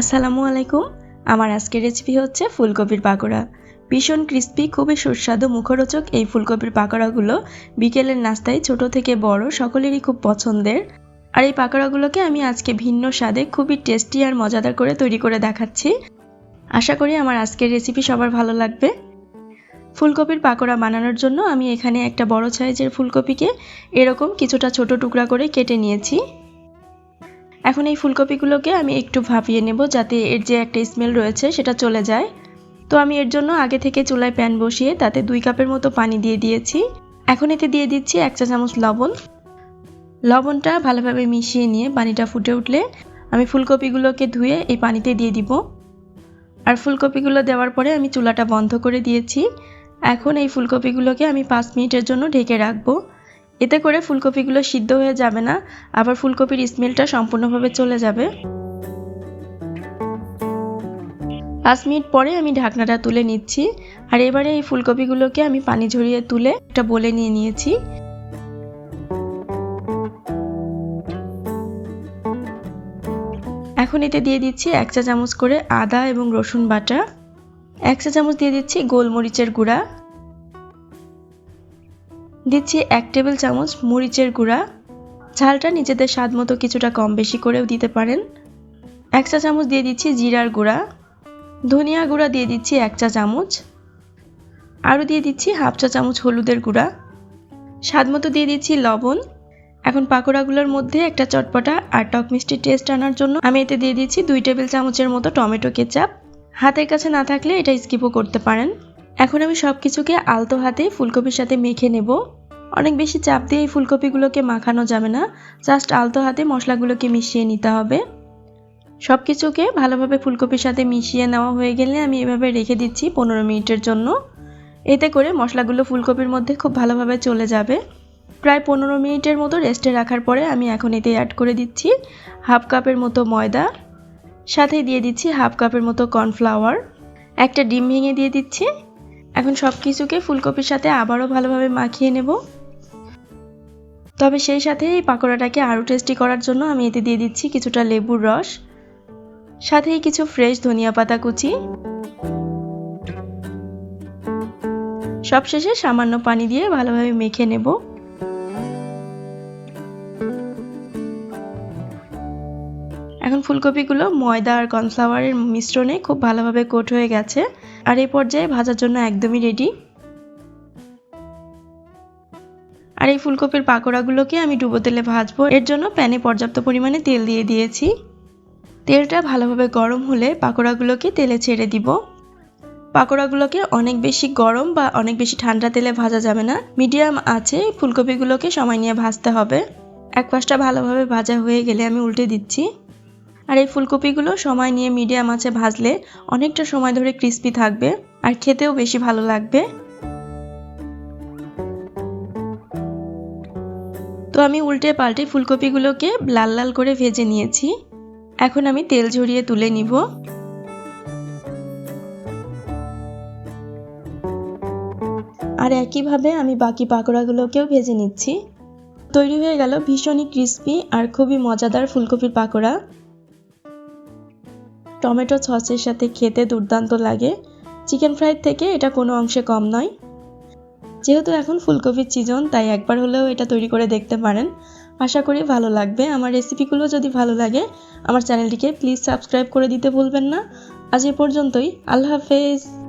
আসসালামু আলাইকুম। আমার আজকের রেসিপি হচ্ছে ফুলকপির পাকোড়া। ভীষণ ক্রিস্পি খুবই সুস্বাদু, মুখরোচক এই ফুলকপির পাকোড়াগুলো বিকেলের নাস্তায় ছোট থেকে বড়, সকলেরই খুব পছন্দের। আর এই পাকোড়াগুলোকে আমি আজকে ভিন্ন স্বাদে খুবই টেস্টি আর মজাদার করে তৈরি করে দেখাচ্ছি। আশা করি আমার আজকের রেসিপি সবার ভালো লাগবে। ফুলকপির পাকোড়া বানানোর জন্য আমি এখানে একটা বড় সাইজের ফুলকপিকে এরকম কিছুটা ছোট টুকরা করে কেটে নিয়েছি। এখন এই ফুলকপিগুলোকে আমি একটু ভাপিয়ে নেব যাতে এর যে একটা স্মেল রয়েছে সেটা চলে যায়। তো আমি এর জন্য আগে থেকে চুলায় প্যান বসিয়ে তাতে দুই কাপের মতো পানি দিয়ে দিয়েছি। এখন এতে দিয়ে দিচ্ছি এক চা চামচ লবণ। লবণটা ভালোভাবে মিশিয়ে নিয়ে পানিটা ফুটে উঠলে আমি ফুলকপিগুলোকে ধুয়ে এই পানিতে দিয়ে দিব। আর ফুলকপিগুলো দেওয়ার পরে আমি চুলাটা বন্ধ করে দিয়েছি। এখন এই ফুলকপিগুলোকে আমি পাঁচ মিনিটের জন্য ঢেকে রাখব। এতে করে ফুলকপিগুলো সিদ্ধ হয়ে যাবে না, আবার ফুলকপির স্মেলটা সম্পূর্ণভাবে চলে যাবে। পাঁচ মিনিট পরে আমি ঢাকনাটা তুলে নিচ্ছি, আর এবারে এই ফুলকপিগুলোকে আমি পানি ঝরিয়ে তুলে একটা বলে নিয়ে নিয়েছি। এখন এতে দিয়ে দিচ্ছি এক চা চামচ করে আদা এবং রসুন বাটা, এক চা চামচ দিয়ে দিচ্ছি গোলমরিচের গুঁড়া দিচ্ছি এক টেবিল চামচ মরিচের গুঁড়া। ঝালটা নিজেদের স্বাদ মতো কিছুটা কম বেশি করেও দিতে পারেন। এক চা চামচ দিয়ে দিচ্ছি জিরার গুঁড়া। ধনিয়া গুঁড়া দিয়ে দিচ্ছি এক চা চামচ। আরও দিয়ে দিচ্ছি হাফ চা চামচ হলুদের গুঁড়া। স্বাদ মতো দিয়ে দিচ্ছি লবণ। এখন পাকোড়াগুলোর মধ্যে একটা চটপটা আর টক মিষ্টি টেস্ট আনার জন্য আমি এতে দিয়ে দিচ্ছি দুই টেবিল চামচের মতো টমেটো কেচাপ। হাতের কাছে না থাকলে এটা স্কিপও করতে পারেন। এখন আমি সব কিছুকে আলতো হাতে ফুলকপির সাথে মেখে নেব। অনেক বেশি চাপ দিয়ে এই ফুলকপিগুলোকে মাখানো যাবে না। জাস্ট আলতো হাতে মশলাগুলোকে মিশিয়ে নিতে হবে। সব কিছুকে ভালোভাবে ফুলকপির সাথে মিশিয়ে নেওয়া হয়ে গেলে আমি এভাবে রেখে দিচ্ছি পনেরো মিনিটের জন্য। এতে করে মশলাগুলো ফুলকপির মধ্যে খুব ভালোভাবে চলে যাবে। প্রায় পনেরো মিনিটের মতো রেস্টে রাখার পরে আমি এখন এতে অ্যাড করে দিচ্ছি হাফ কাপের মতো ময়দা। সাথে দিয়ে দিচ্ছি হাফ কাপের মতো কর্নফ্লাওয়ার। একটা ডিম ভেঙে দিয়ে দিচ্ছি। এখন সব কিছুকে ফুলকপির সাথে আবারও ভালোভাবে মাখিয়ে নেব। তবে সেই সাথে এই পাকোড়াটাকে আরও টেস্টি করার জন্য আমি এতে দিয়ে দিচ্ছি কিছুটা লেবুর রস, সাথেই কিছু ফ্রেশ ধনিয়া পাতা কুচি। সবশেষে সামান্য পানি দিয়ে ভালোভাবে মেখে নেব। এখন ফুলকপিগুলো ময়দা আর কর্নফ্লাওয়ারের মিশ্রণে খুব ভালোভাবে কোট হয়ে গেছে। আর এই পর্যায়ে ভাজার জন্য একদমই রেডি আর এই ফুলকপির পাকোড়াগুলোকে আমি ডুবো তেলে ভাজবো। এর জন্য প্যানে পর্যাপ্ত পরিমাণে তেল দিয়ে দিয়েছি। তেলটা ভালোভাবে গরম হলে পাকোড়াগুলোকে তেলে ছেড়ে দিব। পাকোড়াগুলোকে অনেক বেশি গরম বা অনেক বেশি ঠান্ডা তেলে ভাজা যাবে না। মিডিয়াম আছে, ফুলকপিগুলোকে সময় নিয়ে ভাজতে হবে। এক পাশটা ভালোভাবে ভাজা হয়ে গেলে আমি উল্টে দিচ্ছি। আর এই ফুলকপিগুলো সময় নিয়ে মিডিয়াম আছে ভাজলে অনেকটা সময় ধরে ক্রিস্পি থাকবে। আর খেতেও বেশি ভালো লাগবে। তো আমি উল্টে পাল্টে ফুলকপিগুলোকে লাল লাল করে ভেজে নিয়েছি। এখন আমি তেল ঝরিয়ে তুলে নিব। আর একইভাবে আমি বাকি পাকোড়াগুলোকেও ভেজে নিচ্ছি। তৈরি হয়ে গেল ভীষণই ক্রিস্পি আর খুবই মজাদার ফুলকপির পাকোড়া। টমেটো সসের সাথে খেতে দুর্দান্ত লাগে। চিকেন ফ্রাইড থেকে এটা কোনো অংশে কম নয়। যেহেতু এখন ফুলকপির সিজন তাই একবার হলেও এটা তৈরি করে দেখতে পারেন। আশা করি ভালো লাগবে। আমার রেসিপিগুলো যদি ভালো লাগে, আমার চ্যানেলটিকে প্লিজ সাবস্ক্রাইব করে দিতে ভুলবেন না। আজ এ পর্যন্তই। আল্লাহ হাফেজ।